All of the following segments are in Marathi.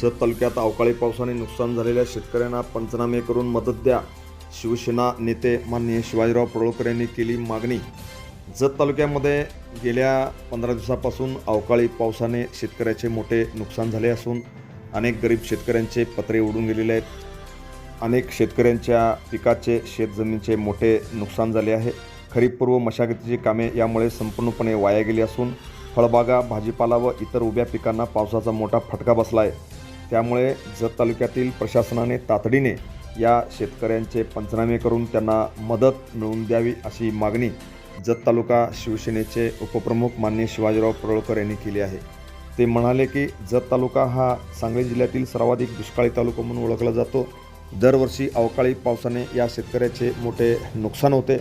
जत तालुक्यात अवकाळी पावसाने नुकसान झालेल्या शेतकऱ्यांना पंचनामे करून मदत द्या. शिवसेना नेते माननीय शिवाजीराव पडोळकर यांनी केली मागणी. जत तालुक्यामध्ये गेल्या पंधरा दिवसापासून अवकाळी पावसाने शेतकऱ्याचे मोठे नुकसान झाले असून अनेक गरीब शेतकऱ्यांचे पत्रे उडून गेलेले आहेत. अनेक शेतकऱ्यांच्या पिकाचे शेतजमिनीचे मोठे नुकसान झाले आहे. खरीपपूर्व मशागतीची कामे यामुळे संपूर्णपणे वाया गेली असून फळबागा भाजीपाला व इतर उभ्या पिकांना पावसाचा मोठा फटका बसला आहे त्यामुळे जत तालुक्यातील प्रशासनाने तातडीने या शेतकऱ्यांचे पंचनामे करून त्यांना मदत मिळवून द्यावी अशी मागणी जत तालुका शिवसेनेचे उपप्रमुख मान्य शिवाजीराव परोळकर यांनी केली आहे. ते म्हणाले की जत तालुका हा सांगली जिल्ह्यातील सर्वाधिक दुष्काळी तालुका म्हणून ओळखला जातो. दरवर्षी अवकाळी पावसाने या शेतकऱ्याचे मोठे नुकसान होते.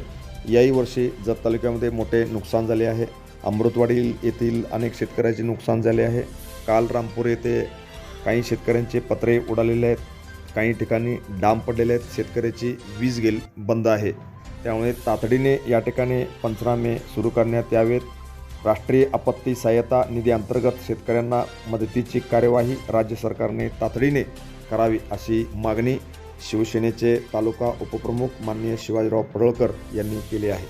याही वर्षी जत तालुक्यामध्ये मोठे नुकसान झाले आहे. अमृतवाडी येथील अनेक शेतकऱ्याचे नुकसान झाले आहे. काल रामपूर येथे काही शेतकऱ्यांचे पत्रे उडालेले आहेत. काही ठिकाणी डाम पडलेले आहेत. शेतकऱ्याची वीज गेल बंद आहे. त्यामुळे तातडीने या ठिकाणी पंचनामे सुरू करण्यात यावेत. राष्ट्रीय आपत्ती सहाय्यता निधी अंतर्गत शेतकऱ्यांना मदतीची कार्यवाही राज्य सरकारने तातडीने करावी अशी मागणी शिवसेनेचे तालुका उपप्रमुख माननीय शिवाजीराव पडळकर यांनी केली आहे.